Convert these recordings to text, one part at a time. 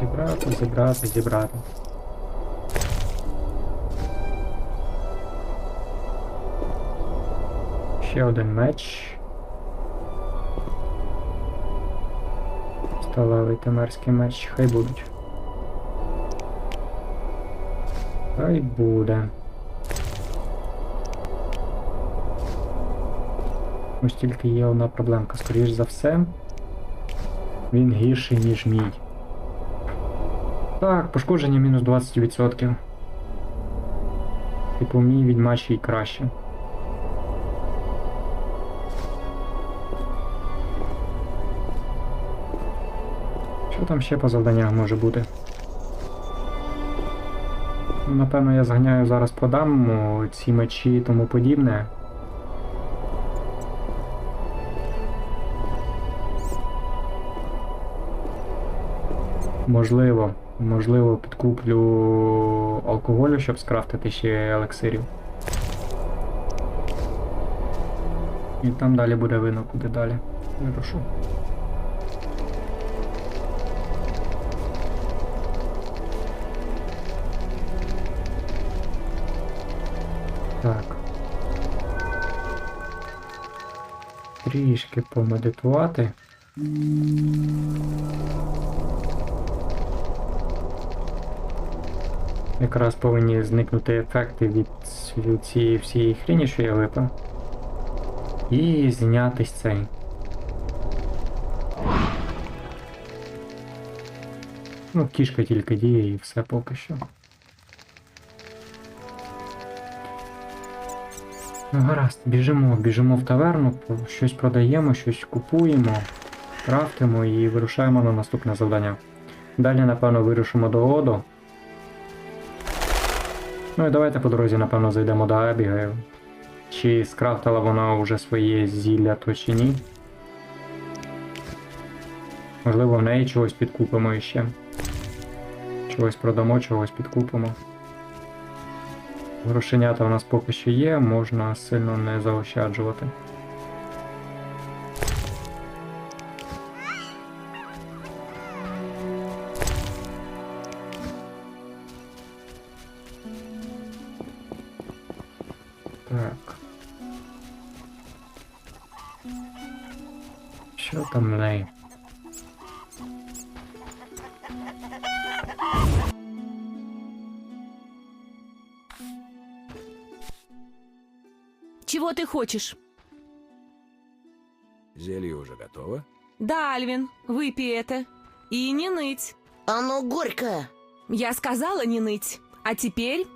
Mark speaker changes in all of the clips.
Speaker 1: Зібрати, зібрати, зібрати. Ще один меч. Сталевий темерський меч. Хай будуть. Хай буде. Ось тільки є одна проблемка. Скоріш за все, він гірший, ніж мій. Так, пошкодження мінус 20%. Типу, мій відьмачий краще. Що там ще по завданнях може бути? Напевно, я зганяю зараз продам о, ці мечі і тому подібне. Можливо, можливо, підкуплю алкоголю, щоб скрафтити ще елексирів. І там далі буде видно, куди далі. Вирушу. Так. Трішки помедитувати. Якраз повинні зникнути ефекти від цієї всієї хрені, що я випив. І знятись цей. Ну, кішка тільки діє і все поки що. Ну, гаразд, біжимо, біжимо в таверну, щось продаємо, щось купуємо, крафтимо і вирушаємо на наступне завдання. Далі, напевно, вирушимо до Одо. Ну і давайте по дорозі, напевно, зайдемо до Абігейл. Чи скрафтила вона вже своє зілля, то чи ні. Можливо, в неї чогось підкупимо іще. Чогось продамо, чогось підкупимо. Грошенята у нас поки що є, можна сильно не заощаджувати.
Speaker 2: Хочешь?
Speaker 3: Зелье уже готово?
Speaker 2: Да, Альвин, выпей это. И не ныть.
Speaker 4: Оно горькое.
Speaker 2: Я сказала не ныть. А теперь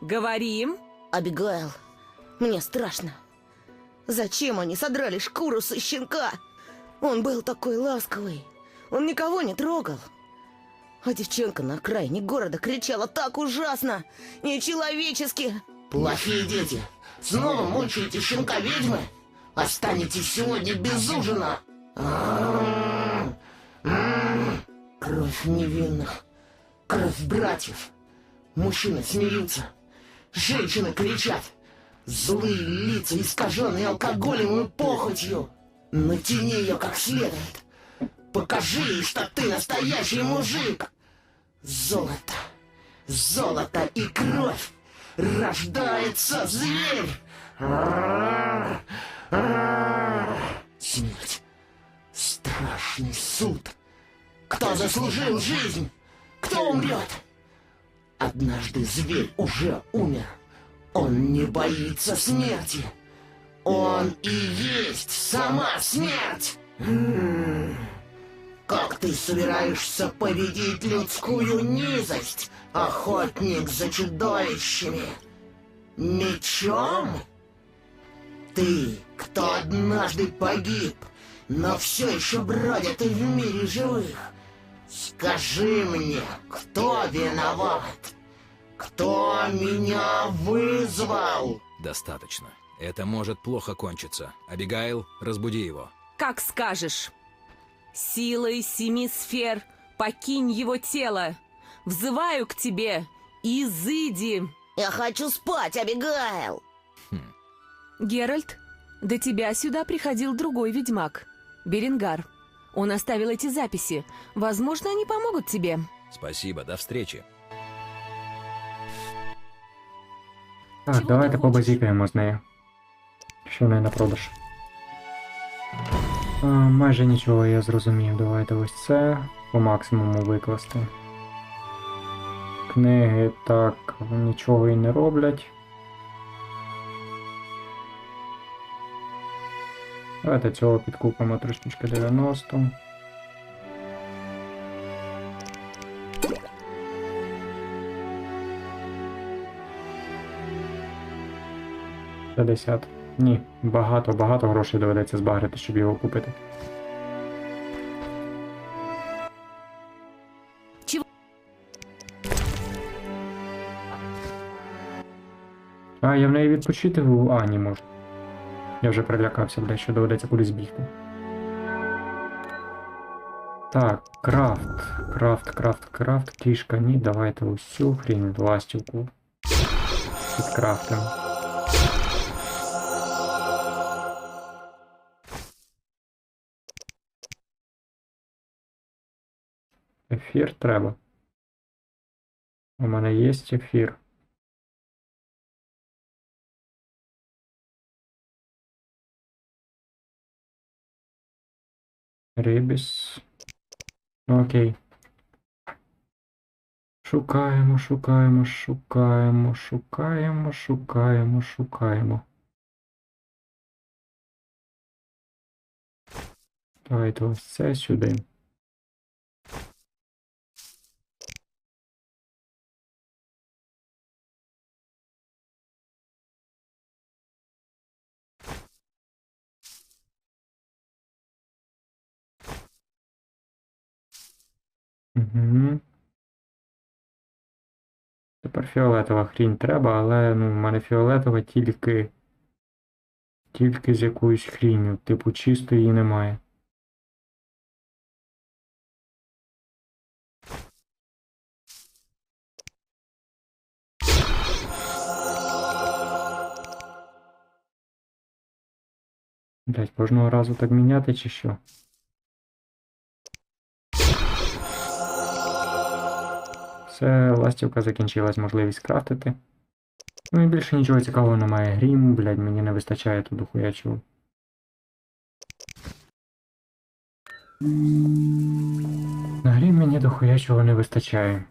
Speaker 2: говорим.
Speaker 4: Абигайл, мне страшно. Зачем они содрали шкуру со щенка? Он был такой ласковый. Он никого не трогал. А девчонка на окраине города кричала так ужасно, нечеловечески.
Speaker 5: Плохие дети, снова мучаете щенка ведьмы? Останетесь сегодня без ужина. М-м-м. М-м. Кровь невинных, кровь братьев. Мужчины смеются, женщины кричат. Злые лица, искаженные алкоголем и похотью. Натяни ее как следует. Покажи ей, что ты настоящий мужик. Золото, золото и кровь. Рождается зверь! Смерть. Страшный суд. Кто заслужил жизнь? Кто умрет? Однажды зверь уже умер. Он не боится смерти. Он и есть сама смерть. Как ты собираешься победить людскую низость, охотник за чудовищами? Мечом? Ты, кто однажды погиб, но все еще бродит в мире живых. Скажи мне, кто виноват? Кто меня вызвал?
Speaker 3: Достаточно. Это может плохо кончиться. Абигайл, разбуди его.
Speaker 2: Как скажешь. Силой семи сфер покинь его тело. Взываю к тебе. Изыди.
Speaker 4: Я хочу спать, Абигайл.
Speaker 2: Геральт, до тебя сюда приходил другой ведьмак. Беренгар. Он оставил эти записи. Возможно, они помогут тебе.
Speaker 3: Спасибо, до встречи.
Speaker 1: Так,
Speaker 2: Чого
Speaker 1: давайте
Speaker 2: ти хочеш?
Speaker 1: побазікаємо з нею. Що в неї на продаж. А, майже нічого я зрозумів. Давайте ось це по максимуму викласти. Книги так нічого і не роблять. Давайте цього підкупимо трошечки 90. П'ятдесят. Ні, багато, багато грошей доведеться збагрити, щоб його купити. А, я в неї відпочити в А, не можу. Я вже прилякався, бля, що доведеться кудись бігти. Так, крафт. Крафт, крафт, крафт, кішка, ні, давайте цю хрінь ластівку. Підкрафтимо. Ефір треба. У мене є ефір. Рибіс. Ну, Окей. Шукаємо, шукаємо, шукаємо, шукаємо, шукаємо, шукаємо. Давайте ось це сюди. Угу. Тепер фіолетова хрінь треба, але ну, в мене фіолетова тільки. Тільки з якоюсь хрінню. Типу чисто її немає. Блять, кожного разу так міняти чи що? Все, ластівка закінчилась, можливість крафтити. Ну і більше нічого цікавого немає. Грім, блядь, мені не вистачає тут дохуячого. На грім мені дохуячого не вистачає.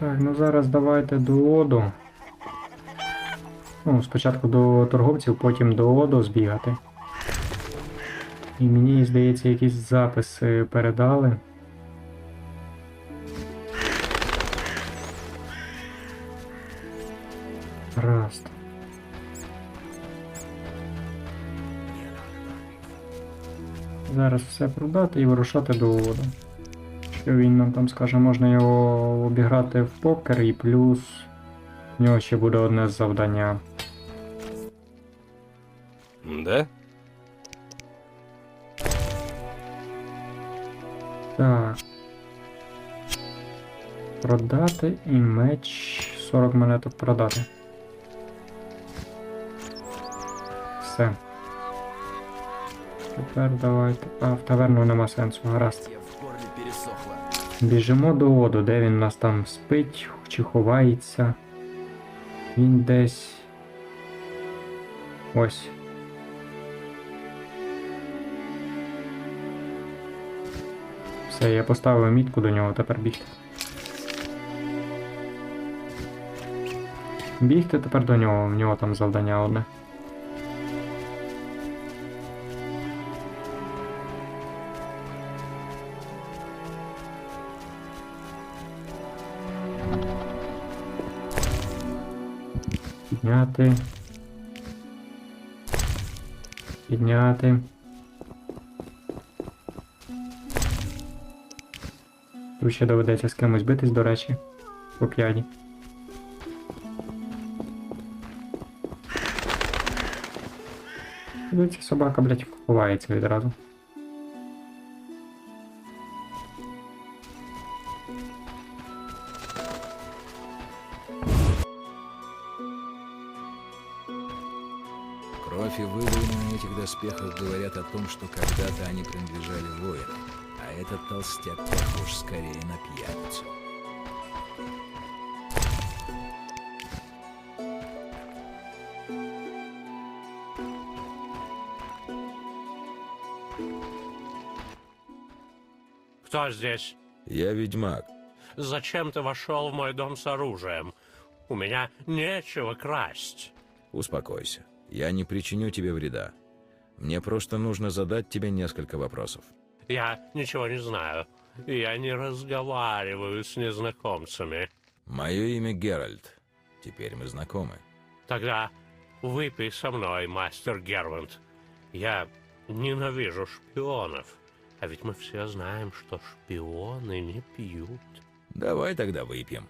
Speaker 1: Так, ну зараз давайте до Оду. Ну, спочатку до торговців, потім до Оду збігати. І мені, здається, якісь записи передали. Раст. Зараз все продати і вирушати до Оду. Що він нам там скаже, можна його обіграти в покер і плюс в нього ще буде одне завдання.
Speaker 6: Да?
Speaker 1: Так. Продати і меч 40 монеток продати. Все. Тепер давайте. А, в таверну нема сенсу, гаразд. Біжимо до воду, де він у нас там спить чи ховається. Він десь. Ось. Все, я поставив мітку до нього, тепер бігти. Бігти тепер до нього, в нього там завдання одне. Підняти. Підняти. Тут ще доведеться з кимось битись, до речі, по п'яні. Дивіться, собака, блядь, ховається відразу.
Speaker 3: Этот толстяк похож скорее на пьяницу.
Speaker 6: Кто здесь?
Speaker 3: Я ведьмак.
Speaker 6: Зачем ты вошел в мой дом с оружием? У меня нечего красть.
Speaker 3: Успокойся. Я не причиню тебе вреда. Мне просто нужно задать тебе несколько вопросов.
Speaker 6: Я ничего не знаю. Я не разговариваю с незнакомцами.
Speaker 3: Мое имя Геральт. Теперь мы знакомы.
Speaker 6: Тогда выпей со мной, мастер Гервант. Я ненавижу шпионов. А ведь мы все знаем, что шпионы не пьют.
Speaker 3: Давай тогда выпьем.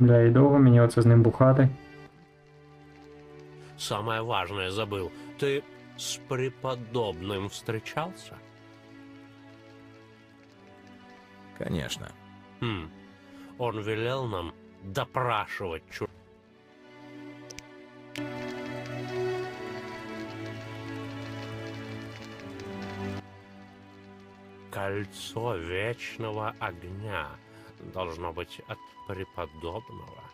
Speaker 1: Бля, і довго мені оце з ним бухати.
Speaker 6: Самое важное забыл. Ты с преподобным встречался?
Speaker 3: Конечно.
Speaker 6: Хм. Он велел нам допрашивать чу... Кольцо вечного огня должно быть от преподобного.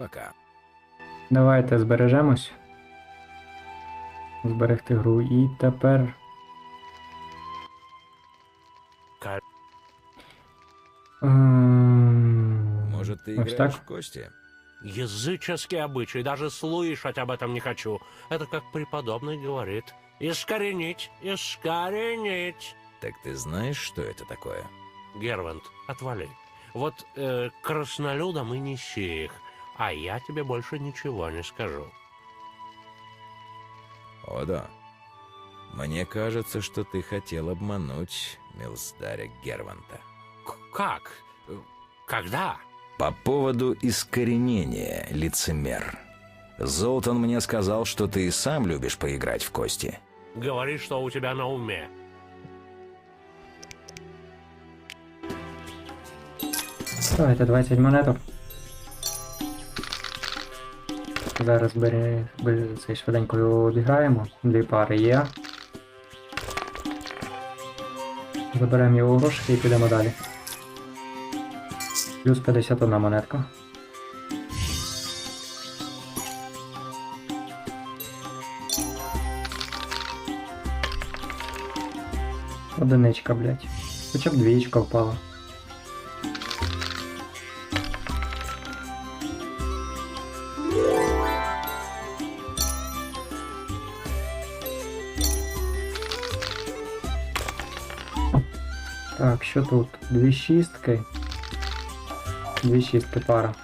Speaker 3: Пока.
Speaker 1: Давайте збережемось. Зберегти гру. І тепер. Ем,
Speaker 3: Может, ты
Speaker 1: ось
Speaker 3: играешь
Speaker 1: так?
Speaker 3: в кости?
Speaker 6: Языческий обычай, даже слышать об этом не хочу. Это как преподобный говорит. Искоренить, искоренить.
Speaker 3: Так ты знаешь, что это такое?
Speaker 6: Гервант, отвали. Вот э, краснолюдам и неси их, а я тебе больше ничего не скажу.
Speaker 3: О да. Мне кажется, что ты хотел обмануть Милсдаря Герванта.
Speaker 6: К- как? Когда?
Speaker 3: По поводу искоренения, лицемер. Золтан мне сказал, что ты и сам любишь поиграть в кости.
Speaker 6: Говори, что у тебя на уме.
Speaker 1: Давайте 20 монеток. Зараз бери, бери цей швиденько обіграємо. Дві пари є. Заберемо його грошики і підемо далі. Плюс 51 монетка. Одиничка, блядь. Хоча б двічка впала. Так, що тут? Дві шістки. Дві шістки пара.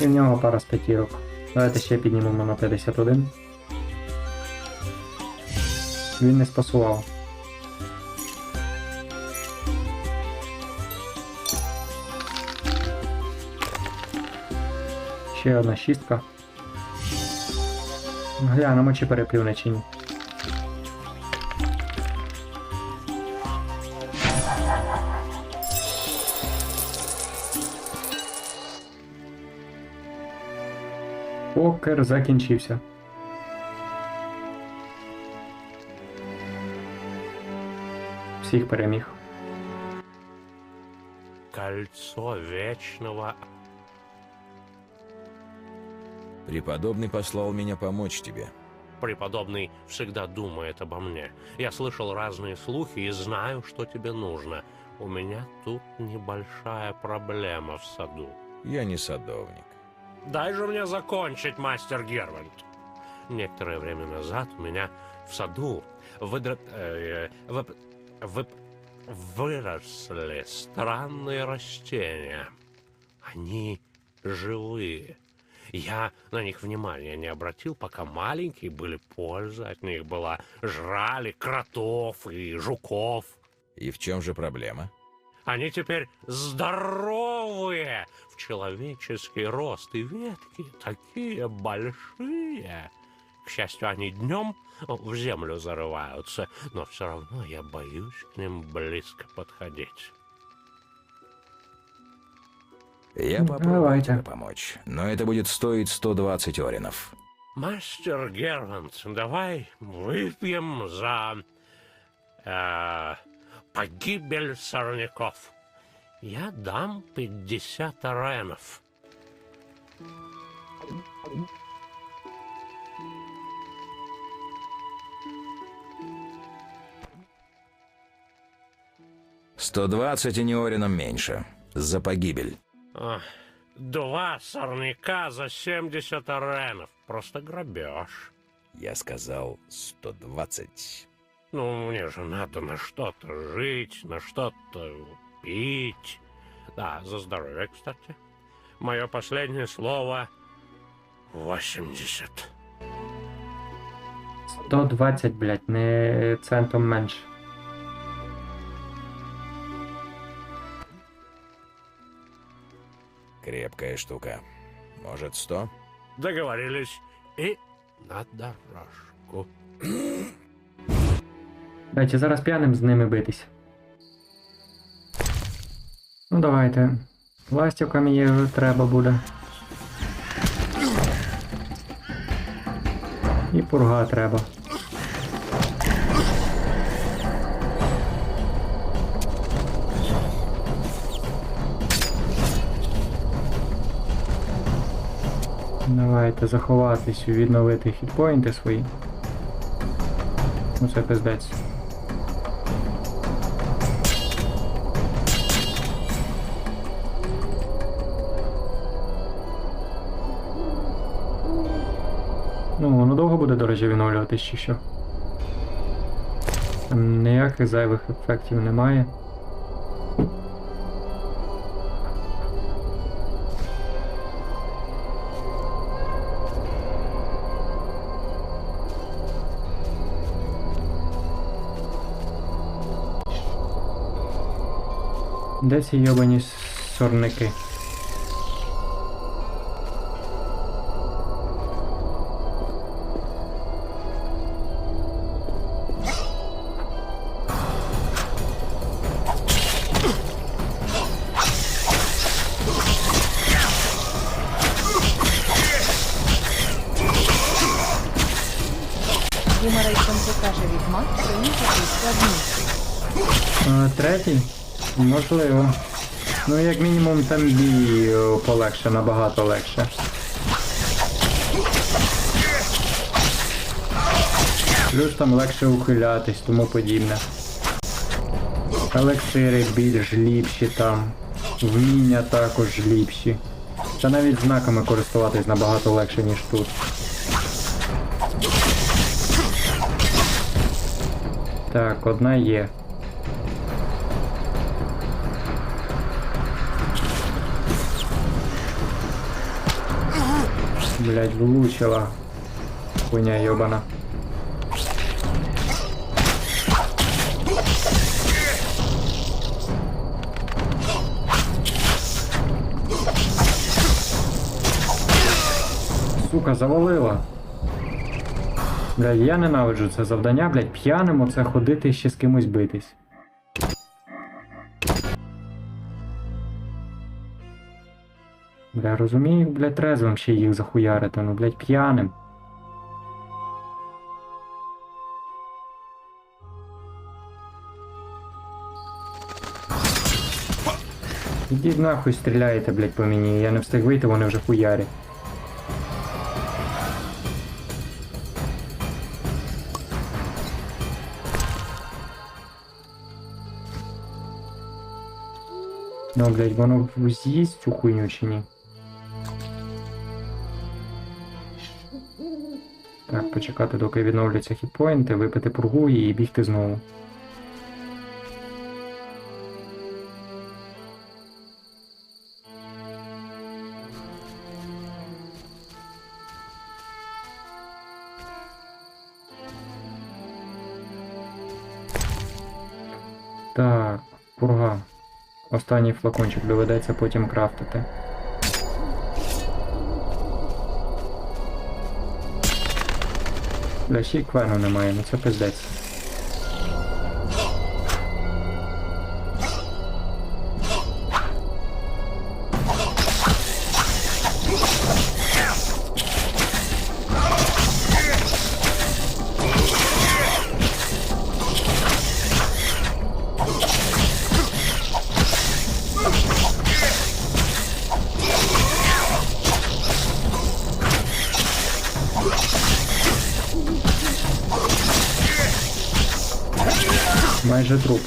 Speaker 1: І в нього пара з п'ятірок. Давайте ще піднімемо на 51. Він не спасував. Ще одна шістка. Глянемо, чи переплюне чи ні. Покер закінчився. Всіх переміг.
Speaker 6: Кольцо вечного...
Speaker 3: Преподобный послал меня помочь тебе.
Speaker 6: Преподобный всегда думает обо мне. Я слышал разные слухи и знаю, что тебе нужно. У меня тут небольшая проблема в саду.
Speaker 3: Я не садовник.
Speaker 6: Дай же мне закончить, мастер Гервальд. Некоторое время назад у меня в саду выдра... э, вып- вып- выросли странные растения. Они живые. Я на них внимания не обратил, пока маленькие были, польза от них была. Жрали кротов и жуков.
Speaker 3: И в чем же проблема?
Speaker 6: Они теперь здоровые в человеческий рост, и ветки такие большие. К счастью, они днем в землю зарываются, но все равно я боюсь к ним близко подходить.
Speaker 3: Я
Speaker 1: Ну,
Speaker 3: попробую
Speaker 1: давайте.
Speaker 3: тебе помочь, но это будет стоить 120 оренов.
Speaker 6: Мастер Гервант, давай выпьем за э, погибель сорняков. Я дам 50 аренов.
Speaker 3: Сто двадцать и не орином меньше. За погибель.
Speaker 6: Ах, Два сорняка за 70 аренов. Просто грабеж.
Speaker 3: Я сказал 120.
Speaker 6: Ну, мне же надо на что-то жить, на что-то пить. Да, за здоровье, кстати. Мое последнее слово — 80.
Speaker 1: 120, блядь, не центом менше.
Speaker 3: Крепкая штука. Может, 100?
Speaker 6: Договорились. И на дорожку.
Speaker 1: Дайте зараз п'яним з ними битись. Ну давайте. Ластівками є треба буде. І пурга треба. Давайте заховатись відновити хітпоінти свої. Ну це пиздець. Ну, воно довго буде, до речі, відновлюватись чи що. Там ніяких зайвих ефектів немає. Де ці йобані сорники? О, полегше, набагато легше. Плюс там легше ухилятись, тому подібне. Елексири більш ліпші там. Вміння також ліпші. Та навіть знаками користуватись набагато легше, ніж тут. Так, одна є. Блять, влучила. Хуйня йобана. Сука, завалила. Блядь, я ненавиджу це завдання, блядь, п'яним оце ходити ще з кимось битись. Бля, розумію, блядь, трезвим ще їх захуярити, ну, блядь, п'яним. Ідіть нахуй стріляєте, блядь, по мені. Я не встиг вийти, вони вже хуярять. Ну, блядь, воно з'їсть цю хуйню чи ні? Так, почекати, доки відновляться хітпоінти, випити пургу і бігти знову. Так, пурга. Останній флакончик доведеться потім крафтити. Й квену немає, ну це пиздець. Майже труп.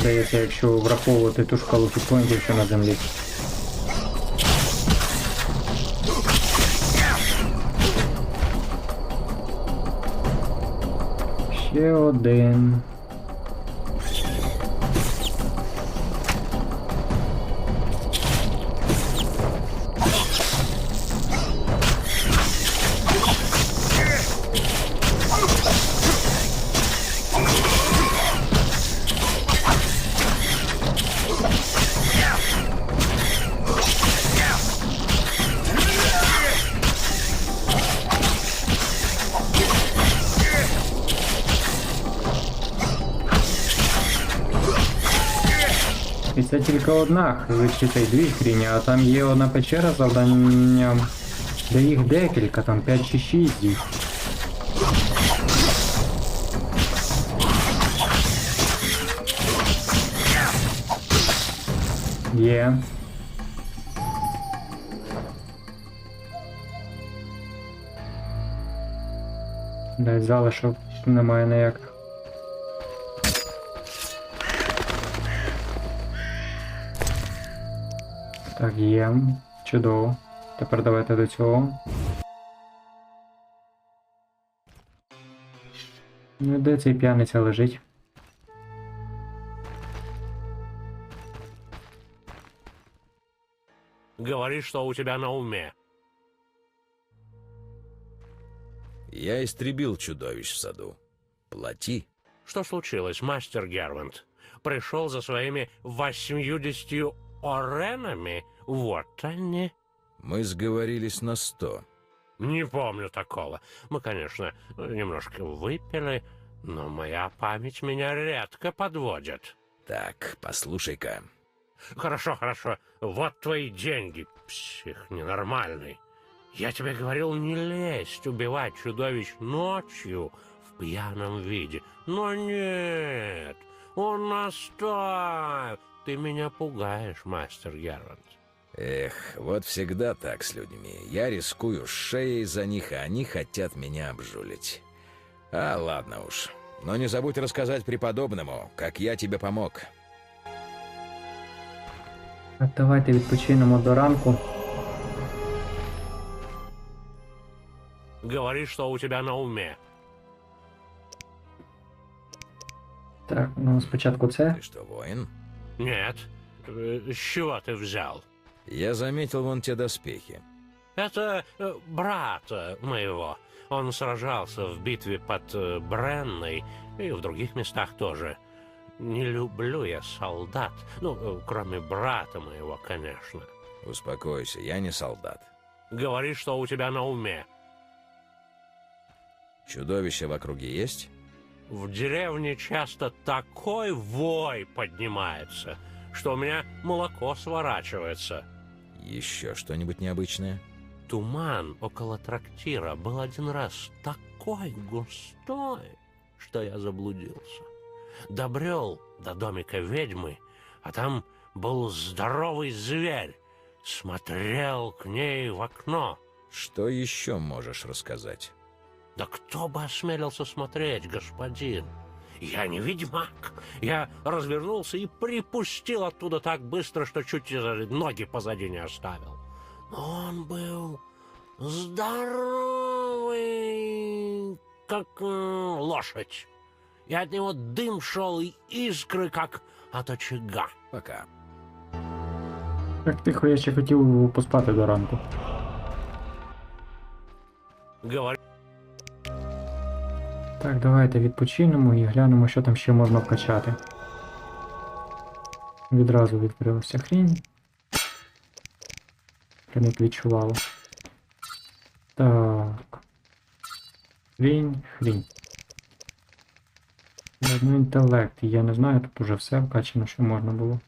Speaker 1: Здається, якщо враховувати ту шкалу хітпоінтів, що на землі. Ще один. Це тільки одна, чи це дві хріні, а там є одна печера завданням, де їх декілька, там 5 чи 6 їх. Є. Дай залишок немає ніяких. Так, є. Чудово. Тепер давайте до цього. Ну де цей п'яниця лежить?
Speaker 6: Говори, что у тебя на уме.
Speaker 3: Я истребил чудовищ в саду. Плати.
Speaker 6: Что случилось, мастер Гервант? Пришел за своими восьмьюдесятью оренами? Вот они.
Speaker 3: Мы сговорились на сто.
Speaker 6: Не помню такого. Мы, конечно, немножко выпили, но моя память меня редко подводит.
Speaker 3: Так, послушай-ка.
Speaker 6: Хорошо, хорошо. Вот твои деньги, псих ненормальный. Я тебе говорил не лезть убивать чудовищ ночью в пьяном виде. Но нет, он настаивает. Ты меня пугаешь, мастер Гервант.
Speaker 3: Эх, вот всегда так с людьми. Я рискую шеей за них, а они хотят меня обжулить. А, ладно уж. Но не забудь рассказать преподобному, как я тебе помог.
Speaker 1: Так, давайте відпочинемо до ранку.
Speaker 6: Говори, что у тебя на уме.
Speaker 1: Так, ну спочатку це.
Speaker 3: Ты что, воин?
Speaker 6: Нет. Э, С чего ты взял?
Speaker 3: Я заметил вон те доспехи.
Speaker 6: Это э, брат э, моего. Он сражался в битве под э, Бренной и в других местах тоже. Не люблю я солдат. Ну, кроме брата моего, конечно.
Speaker 3: Успокойся, я не солдат.
Speaker 6: Говори, что у тебя на уме.
Speaker 3: Чудовища в округе есть?
Speaker 6: В деревне часто такой вой поднимается, что у меня молоко сворачивается.
Speaker 3: Еще что-нибудь необычное?
Speaker 6: Туман около трактира был один раз такой густой, что я заблудился. Добрел до домика ведьмы, а там был здоровый зверь. Смотрел к ней в окно.
Speaker 3: Что еще можешь рассказать?
Speaker 6: Да кто бы осмелился смотреть, господин? Я не ведьмак. Я развернулся и припустил оттуда так быстро, что чуть ноги позади не оставил. Но он был здоровый, как э, лошадь. И от него дым шел и искры, как от очага.
Speaker 3: Пока.
Speaker 1: Так тихо, я ще хотів поспати до ранку.
Speaker 6: Говори,
Speaker 1: Так, давайте відпочинемо і глянемо, що там ще можна вкачати. Відразу відкрилася хрінь. Прям як відчувало. Так. Хрінь, хрінь. Ну, інтелект, я не знаю, тут уже все вкачано, що можна було.